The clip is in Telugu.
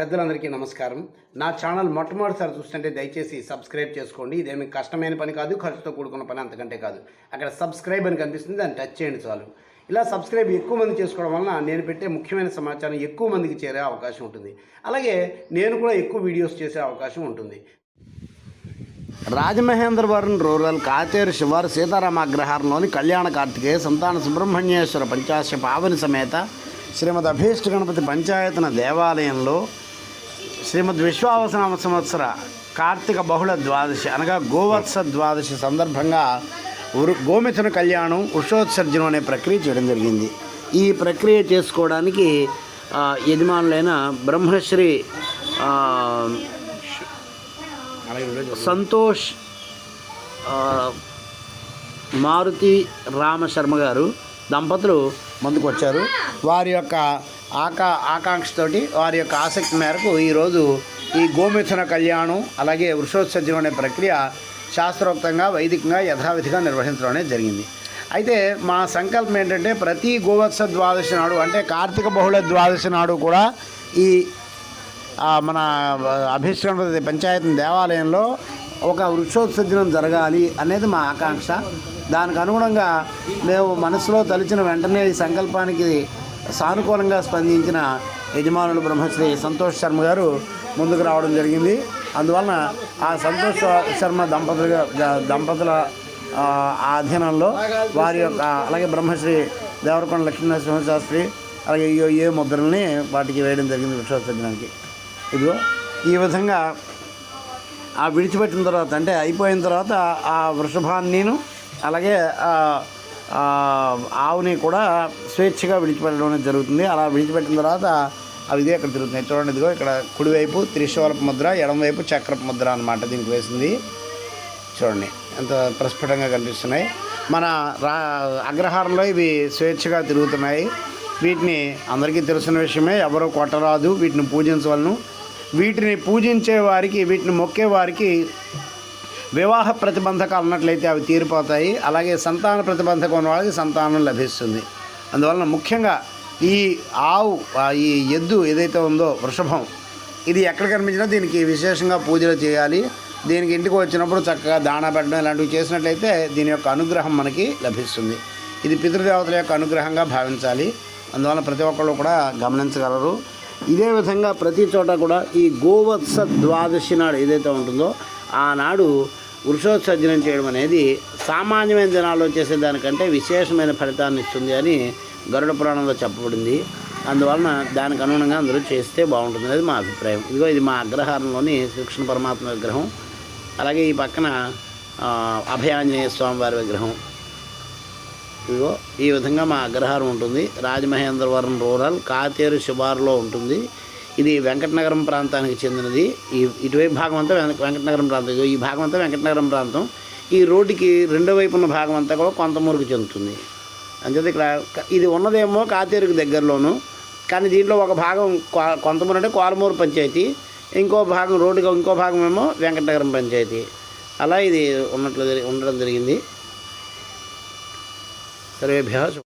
పెద్దలందరికీ నమస్కారం. నా ఛానల్ మొట్టమొదటిసారి చూస్తుంటే దయచేసి సబ్స్క్రైబ్ చేసుకోండి. ఇదేమి కష్టమైన పని కాదు ఖర్చుతో కూడుకున్న పని అంతకంటే కాదు. అక్కడ సబ్స్క్రైబ్ అని కనిపిస్తుంది దాన్ని టచ్ చేయండి చాలు. ఇలా సబ్స్క్రైబ్ ఎక్కువ మంది చేసుకోవడం వలన నేను పెట్టే ముఖ్యమైన సమాచారం ఎక్కువ మందికి చేరే అవకాశం ఉంటుంది. అలాగే నేను కూడా ఎక్కువ వీడియోస్ చేసే అవకాశం ఉంటుంది. రాజమహేంద్రవరం రూరల్ కాచేరు శివారు సీతారామ అగ్రహారంలోని కళ్యాణ కార్తికేయ సంతాన సుబ్రహ్మణ్యేశ్వర పంచాశ పావని సమేత శ్రీమద్ అభీష్ట గణపతి పంచాయతన దేవాలయంలో శ్రీమద్ విశ్వావసనామ సంవత్సర కార్తీక బహుళ ద్వాదశి అనగా గోవత్స ద్వాదశి సందర్భంగా గోమిథున కళ్యాణం ఉషోత్సర్జనం అనే ప్రక్రియ చేయడం జరిగింది. ఈ ప్రక్రియ చేసుకోవడానికి యజమానులైన బ్రహ్మశ్రీ సంతోష్ మారుతి రామశర్మ గారు దంపతులు ముందుకు వచ్చారు వారి యొక్క ఆకా ఆకాంక్షతోటి వారి యొక్క ఆసక్తి మేరకు ఈరోజు ఈ గోమిథున కళ్యాణం అలాగే వృషోత్సర్జనం అనే ప్రక్రియ శాస్త్రోక్తంగా వైదికంగా యథావిధిగా నిర్వహించడం అనేది జరిగింది. అయితే మా సంకల్పం ఏంటంటే ప్రతి గోవత్స ద్వాదశి నాడు అంటే కార్తీక బహుళ ద్వాదశి నాడు కూడా ఈ మన అభిష్కరణపతి పంచాయతీ దేవాలయంలో ఒక వృక్షోత్సర్జనం జరగాలి అనేది మా ఆకాంక్ష. దానికి అనుగుణంగా మేము మనసులో తలిచిన వెంటనే ఈ సంకల్పానికి సానుకూలంగా స్పందించిన యజమానులు బ్రహ్మశ్రీ సంతోష్ శర్మ గారు ముందుకు రావడం జరిగింది. అందువలన ఆ సంతోష్ శర్మ దంపతులుగా దంపతుల ఆధీనంలో వారి యొక్క అలాగే బ్రహ్మశ్రీ దేవరకొండ లక్ష్మీనరసింహ శాస్త్రి అలాగే ఈ ఏ ముద్రల్ని వాటికి వేయడం జరిగింది వృక్షోత్సర్జనానికి ఇదిగో ఈ విధంగా ఆ విడిచిపెట్టిన తర్వాత అంటే అయిపోయిన తర్వాత ఆ వృషభాన్నిను అలాగే ఆవుని కూడా స్వేచ్ఛగా విడిచిపెట్టడం జరుగుతుంది. అలా విడిచిపెట్టిన తర్వాత అవి ఇదే ఇక్కడ తిరుగుతున్నాయి. చూడండి ఇదిగో ఇక్కడ కుడివైపు త్రిశూలపు ముద్ర ఎడమవైపు చక్రపు ముద్ర అనమాట దీనికి వేసింది. చూడండి ఎంత ప్రస్ఫుటంగా కనిపిస్తున్నాయి. మన రా అగ్రహారంలో ఇవి స్వేచ్ఛగా తిరుగుతున్నాయి. వీటిని అందరికీ తెలిసిన విషయమే ఎవరో కొట్టరాదు వీటిని పూజించవలను. వీటిని పూజించే వారికి వీటిని మొక్కే వారికి వివాహ ప్రతిబంధకాలు ఉన్నట్లయితే అవి తీరిపోతాయి. అలాగే సంతాన ప్రతిబంధకం ఉన్న వాళ్ళకి సంతానం లభిస్తుంది. అందువలన ముఖ్యంగా ఈ ఆవు ఆ ఈ ఎద్దు ఏదైతే ఉందో వృషభం ఇది ఎక్కడ కనిపించినా దీనికి విశేషంగా పూజలు చేయాలి. దీనికి ఇంటికి వచ్చినప్పుడు చక్కగా దాణా పెట్టడం ఇలాంటివి చేసినట్లయితే దీని యొక్క అనుగ్రహం మనకి లభిస్తుంది. ఇది పితృదేవతల యొక్క అనుగ్రహంగా భావించాలి. అందువలన ప్రతి ఒక్కళ్ళు కూడా గమనించగలరు. ఇదే విధంగా ప్రతి చోట కూడా ఈ గోవత్స ద్వాదశి నాడు ఏదైతే ఉంటుందో ఆనాడు వృషోత్సర్జనం చేయడం అనేది సామాన్యమైన జనాల్లో చేసే దానికంటే విశేషమైన ఫలితాన్ని ఇస్తుంది అని గరుడ పురాణంలో చెప్పబడింది. అందువలన దానికి అనుగుణంగా అందరూ చేస్తే బాగుంటుంది అనేది మా అభిప్రాయం. ఇదిగో ఇది మా అగ్రహారంలోని శ్రీకృష్ణ పరమాత్మ విగ్రహం. అలాగే ఈ పక్కన అభయాంజనేయ స్వామివారి విగ్రహం. ఇదిగో ఈ విధంగా మా అగ్రహారం ఉంటుంది. రాజమహేంద్రవరం రూరల్ కాతేరు శివారులో ఉంటుంది. ఇది వెంకటనగరం ప్రాంతానికి చెందినది. ఈ ఇటువైపు భాగం అంతా వెంక- వెంకటనగరం ప్రాంతం. ఈ భాగం అంతా వెంకటనగరం ప్రాంతం. ఈ రోడ్డుకి రెండో వైపు ఉన్న భాగం అంతా కూడా కొంతమూరుకు చెందుతుంది. అంచేత ఇక్కడ ఇది ఉన్నదేమో కాతేరుకు దగ్గరలోను. కానీ దీంట్లో ఒక భాగం కొ- కొంతమూరు అంటే కోలమూరు పంచాయతీ. ఇంకో భాగం రోడ్డుకి ఇంకో భాగం ఏమో వెంకటనగరం పంచాయతీ. అలా ఇది ఉన్నట్లు ఉండడం జరిగింది. సర్వేభ్య